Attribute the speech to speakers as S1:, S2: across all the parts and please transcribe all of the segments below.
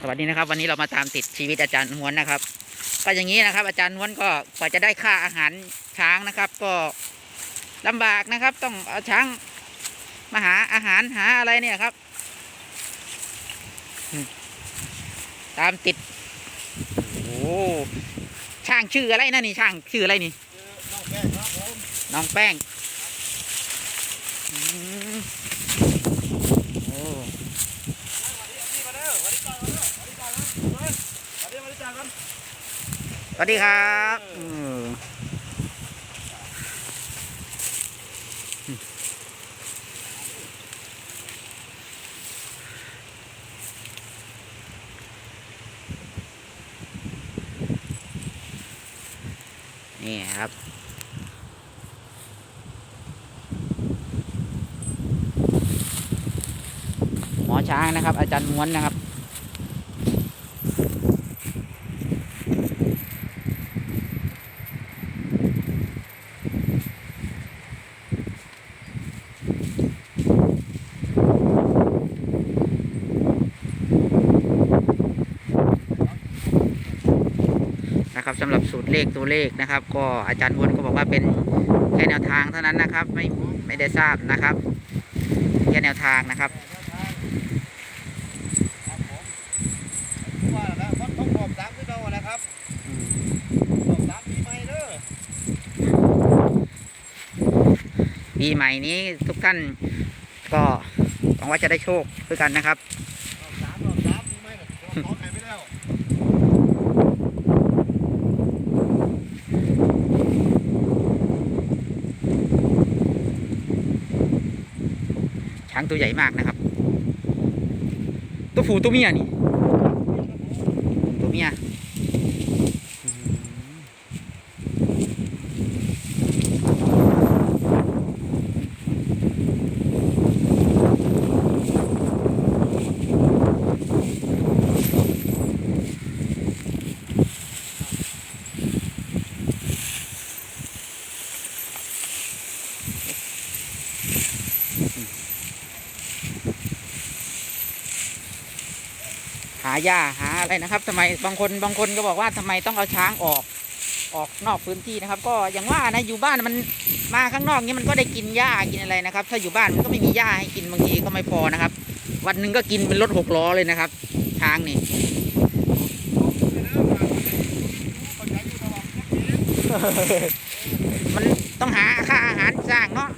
S1: สวัสดีนะครับ วันนี้เรามาตามติดชีวิตอาจารย์นวลนะครับ ก็อย่างนี้นะครับ อาจารย์นวลก็กว่าจะได้ค่าอาหารช้างนะครับ ก็ลำบากนะครับ ต้องเอาช้างมาหาอาหารหาอะไรเนี่ยครับ ตามติดโอ้ช่างชื่ออะไรนะนี่ช่างชื่ออะไรนี่
S2: น้องแป้งครับผม
S1: น้องแป้งอืมโอ้
S2: มาเด้อวันนี้ก่อนมาเด้อวันนี้ก่อนนะวันนี้วันนี้จ่ายกัน
S1: สวัสดีครับอืมนี่ครับหมอช้างนะครับ อาจารย์ม้วนนะครับ นะครับสำหรับสูตรเลขตัวเลขนะครับ ก็อาจารย์วนก็บอกว่าเป็นแค่แนวทางเท่านั้นนะครับ ไม่ไม่ได้ทราบนะครับแค่แนวทางนะครับ
S2: ว่าแล้ววัดทองหอมสามคือเก่าอะนะครับหอมสามปีใหม่เด้อ
S1: ปีใหม่นี้ทุกท่านก็หวังว่าจะได้โชคด้วยกันนะครับ
S2: หอมสามหอมสามปีใหม่เนี่ยขอขายไปแล้ว
S1: ช้างตัวใหญ่มากนะครับ ตัวผู้ตัวเมียนี่ ตัวเมีย หญ้าหาอะไรนะครับทำไมบางคนบางคนก็บอกว่าทำไมต้องเอาช้างออกออกนอกพื้นที่นะครับ ก็อย่างว่านะอยู่บ้านมันมาข้างนอกนี้มันก็ได้กินหญ้ากินอะไรนะครับ ถ้าอยู่บ้านมันก็ไม่มีหญ้าให้กินบางทีก็ไม่พอนะครับ วันหนึ่งก็กินเป็นรถหกล้อเลยนะครับ ช้างนี่มันต้องหาค่าอาหารสร้างเนาะ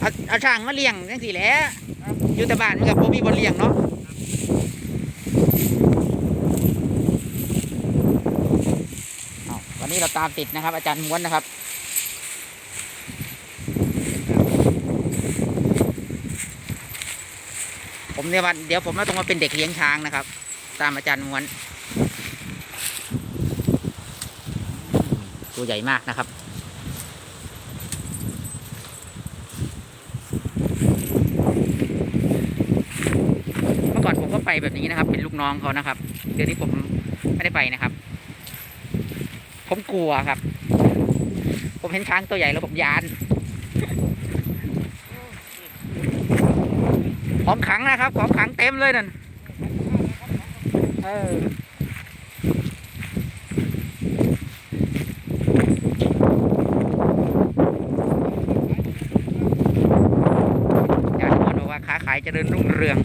S1: เอาเอาช้างมาเลี้ยงจังสี่แหล้วอยู่แต่บ้านมันกับผมมีบนเลี้ยงเนาะเอาวั นี้เราตามติดนะครับ อาจารย์ม้วนนะครับผมเนี่ยวันเดี๋ยวผมมาต้องมาเป็นเด็กเลี้ยงช้างนะครับ ตามอาจารย์ม้วน ตัวใหญ่มากนะครับ เมื่อก่อนผมก็ไปแบบนี้นะครับ เป็นลูกน้องเขานะครับ เดี๋ยวนี้ผมไม่ได้ไปนะครับ ผมกลัวครับ ผมเห็นช้างตัวใหญ่แล้วผมยานของขังนะครับ ของขังเต็มเลยนั่นเอออาจารย์มอนบอกว่าค้าขายเจริญรุ่งเรือง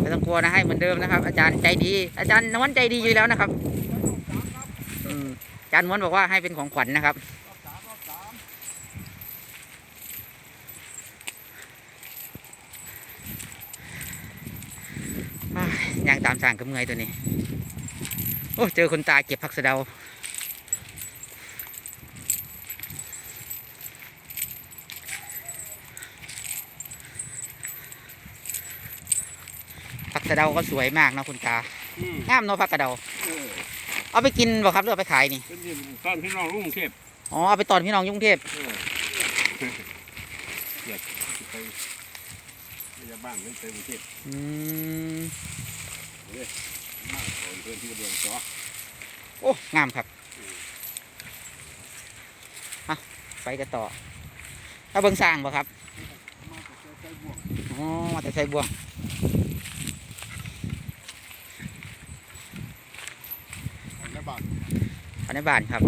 S1: ไม่ต้องกลัว นะให้เหมือนเดิมนะครับ อาจารย์ใจดี อาจารย์นวลใจดีอยู่แล้วนะครับอืมอาจารย์ม้วนบอกว่าให้เป็นของขวัญนะครับอย่างตามสั่งกับเมื่อยตัวนี้ โอ้เจอคนตายเก็บผักสะเดา กสะเดาก็สวยมากนะคุณตา
S2: อืม
S1: งามเนาะผักกระเดา
S2: เออ
S1: เอาไปกินบ่ครับหรือเอาไปขายนี่
S2: เป็นที่ตอนพี่น้องรุ่งเทพ
S1: อ๋อเอาไปตอนพี่น้องอยกรุงเทพ
S2: เอออยากไปพยาบ้านไม่ไปกรุงเทพ
S1: อืม
S2: มากโอ้ยเพื่อนที่เดือนจ้อ
S1: โอ้งามครับฮะไปกันต่อถ้าเบิ่งสร้างบ่ครับ
S2: มาจากใจบวก
S1: อ๋อมาแต่ใส่บ่วง
S2: ของใน บ้าน
S1: เอาในบ้านครับ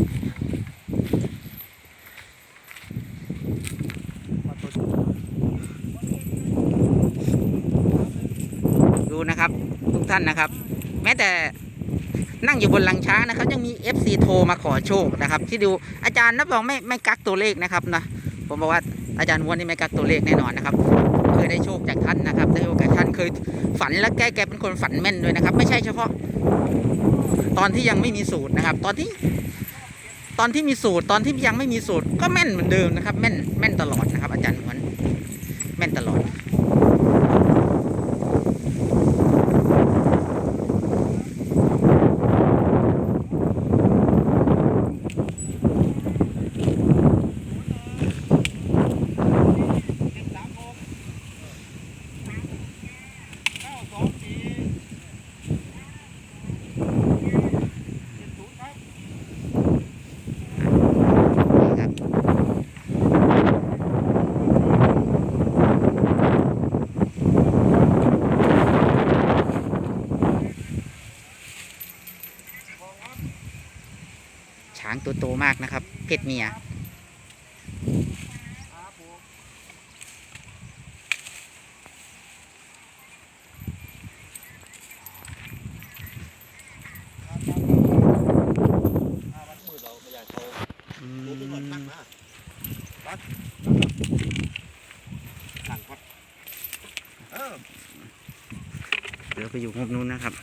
S1: ดูนะครับ ทุกท่านนะครับ แม้แต่นั่งอยู่บนหลังช้างนะครับยังมี FC โทรมาขอโชคนะครับ ที่ดูอาจารย์นับรองไม่ไม่กักตัวเลขนะครับนะผมบอกว่าอาจารย์ม้วนนี่ไม่กักตัวเลขแน่นอนนะครับ เคยได้โชคจากท่านนะครับ ได้โชคจากท่านเคยฝันและแกแกเป็นคนฝันแม่นด้วยนะครับ ไม่ใช่เฉพาะ ตอนที่ยังไม่มีสูตรนะครับ ตอนที่ตอนที่มีสูตรตอนที่ยังไม่มีสูตรก็แม่นเหมือนเดิมนะครับ แม่นแม่นตลอดนะครับ อาจารย์ม้วนแม่นตลอด
S2: สามหกเก้าสองสี่เจ็ดศูนย์ครับ
S1: นี่ครับ ช้าง ตัวโตมากนะครับ เพศเมีย
S2: ครับผมครับครับอ่าวัดเม่อยากโทรรู้ไปก่อนตั้งนะตั้งตั้งครับเอ
S1: เดี๋ยวไปอยู่งบนู้นนะครับ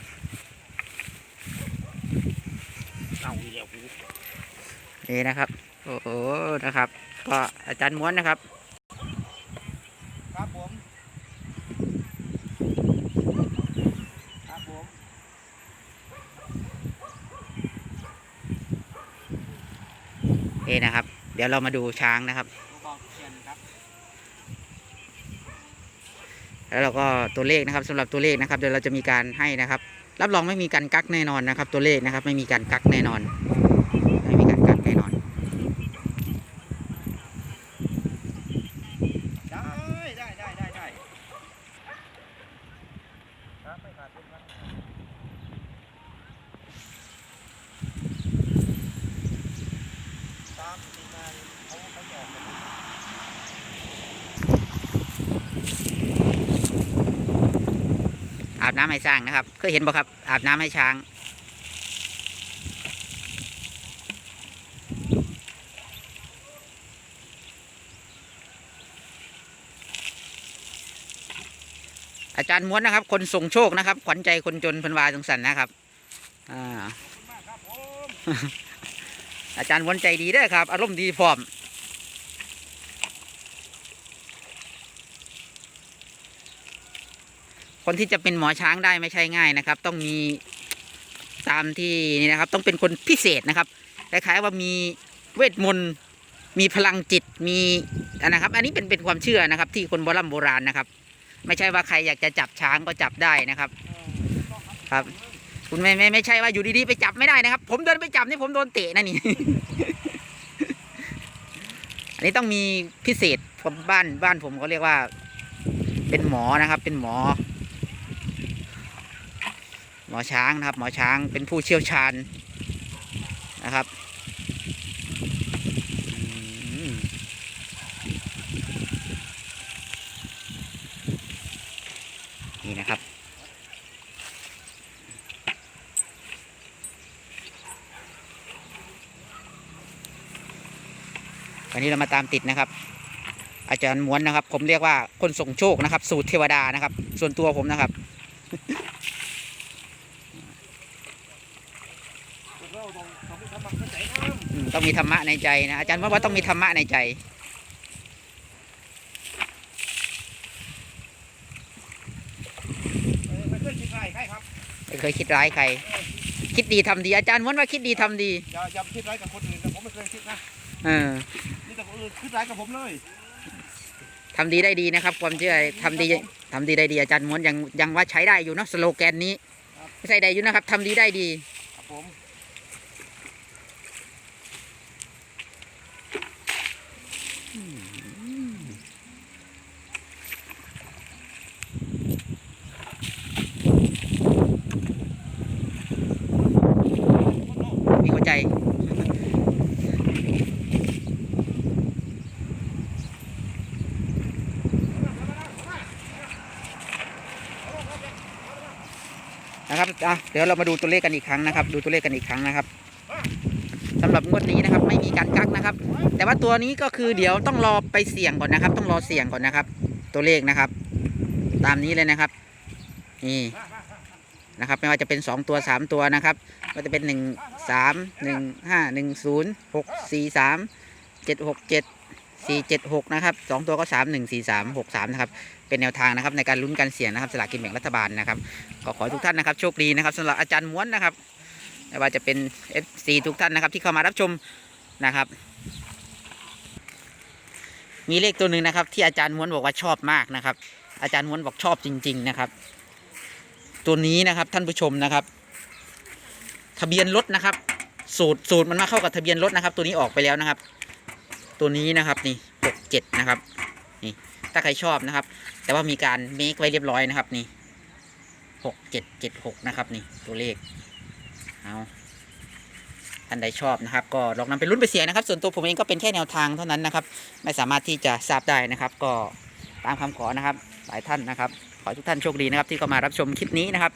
S2: เอาเดี๋ยวกู
S1: นี่นะครับ โอ้โหนะครับ ก็อาจารย์ม้วนนะครับ
S2: ครับผมครับผม
S1: นี่นะครับ เดี๋ยวเรามาดูช้างนะครับ
S2: ตัวบอกเชียนครับ
S1: แล้วเราก็ตัวเลขนะครับสำหรับตัวเลขนะครับ เดี๋ยวเราจะมีการให้นะครับ รับรองไม่มีการกักแน่นอนนะครับ ตัวเลขนะครับ ไม่มีการกักแน่นอน ไม่มีการกักแน่นอน
S2: ได้ได้ได้ได้ได้ครับไม่ขาดทุนครับตามที่มาเขาเขาบ อา
S1: บน้ำให้ช้างนะครับ เคยเห็นบ่ครับ อาบน้ำให้ช้าง อาจารย์ม้วนนะครับ คนส่งโชคนะครับ ขวัญใจคนจนพันวาสงสันนะครับอ่า
S2: อา
S1: จารย์ม้วนใจดีด้อครับ อารมณ์ดีพร้อมคนที่จะเป็นหมอช้างได้ไม่ใช่ง่ายนะครับ ต้องมีตามที่นี่นะครับ ต้องเป็นคนพิเศษนะครับคล้ายๆว่ามีเวทมนต์มีพลังจิตมีนนะครับ อันนี้เป็นเป็นความเชื่อนะครับ ที่คนโบราณโบราณนะครับ ไม่ใช่ว่าใครอยากจะจับช้างก็จับได้นะครับ ครับ คุณไม่ไม่ไม่ใช่ว่าอยู่ดีๆไปจับไม่ได้นะครับ ผมเดินไปจับนี่ผมโดนเตะนะนี่ อันนี้ต้องมีพิเศษผมบ้านบ้านผมเขาเรียกว่า เป็นหมอนะครับ เป็นหมอ หมอช้างนะครับ หมอช้างเป็นผู้เชี่ยวชาญนะครับ นี่นะครับ วันนี้เรามาตามติดนะครับ อาจารย์ม้วนนะครับ ผมเรียกว่าคนส่งโชคนะครับ สูตรเทวดานะครับ ส่วนตัวผมนะครับ
S2: ต้องมี
S1: ธรรมะในใจนะอาจารย์ว่าต้องมีธรรมะในใจ
S2: เออไม่เคยคิดไรใครครับ
S1: ไม่เคยคิดร้ายใคร คิดดีทำดี อาจารย์ม้วนว่าคิดดีทำดี
S2: อย่าอย่าไปคิดไรกับคนอื่นนะผมไม่เคยคิดนะ
S1: เออ
S2: นี่แต่คนอื่นคิดไรกับผมเลย
S1: ทำดีได้ดีนะครับ ความเชื่อทำดีทำดีได้ดีอาจารย์ม้วนยังยังว่าใช้ได้อยู่เนาะสโลแกนนี้
S2: ครับ
S1: ใส่ได้อยู่นะครับทำดีได้ดี
S2: ครับผม
S1: มีหัวใจ นะครับ อะเดี๋ยวเรามาดูตัวเลขกันอีกครั้งนะครับ ดูตัวเลขกันอีกครั้งนะครับสำหรับงวดนี้นะครับ ไม่มีการกักนะครับ แต่ว่าตัวนี้ก็คือเดี๋ยวต้องรอไปเสี่ยงก่อนนะครับ ต้องรอเสี่ยงก่อนนะครับ ตัวเลขนะครับ ตามนี้เลยนะครับนี่นะครับ ไม่ว่าจะเป็น 2 ตัว 3 ตัวนะครับ ก็จะเป็น 1 3 1 5 1 0 6 4 3 7 6 7 4 7 6 นะครับสองตัวก็ 3 1 4 3 6 3 นะครับ เป็นแนวทางนะครับในการลุ้นการเสี่ยงนะครับสลากกินแบ่งรัฐบาลนะครับ ก็ขอทุกท่านนะครับโชคดีนะครับสำหรับอาจารย์ม้วนนะครับไม่ว่าจะเป็น FC ทุกท่านนะครับที่เข้ามารับชมนะครับ มีเลขตัวหนึ่งนะครับ ที่อาจารย์ม้วนบอกว่าชอบมากนะครับ อาจารย์ม้วนบอกชอบจริง ๆนะครับ ตัวนี้นะครับท่านผู้ชมนะครับ ทะเบียนรถนะครับ สูตรสูตรมันมาเข้ากับทะเบียนรถนะครับ ตัวนี้ออกไปแล้วนะครับ ตัวนี้นะครับนี่หกเจ็ดนะครับนี่ถ้าใครชอบนะครับ แต่ว่ามีการเมคไว้เรียบร้อยนะครับนี่หกเจ็ดเจ็ดหกนะครับนี่ตัวเลขเอาท่านใดชอบนะครับ ก็ลองนำไปลุ้นไปเสียงนะครับ ส่วนตัวผมเองก็เป็นแค่แนวทางเท่านั้นนะครับ ไม่สามารถที่จะทราบได้นะครับ ก็ตามคำขอนะครับ หลายท่านนะครับ ขอทุกท่านโชคดีนะครับ ที่เข้ามารับชมคลิปนี้นะครับ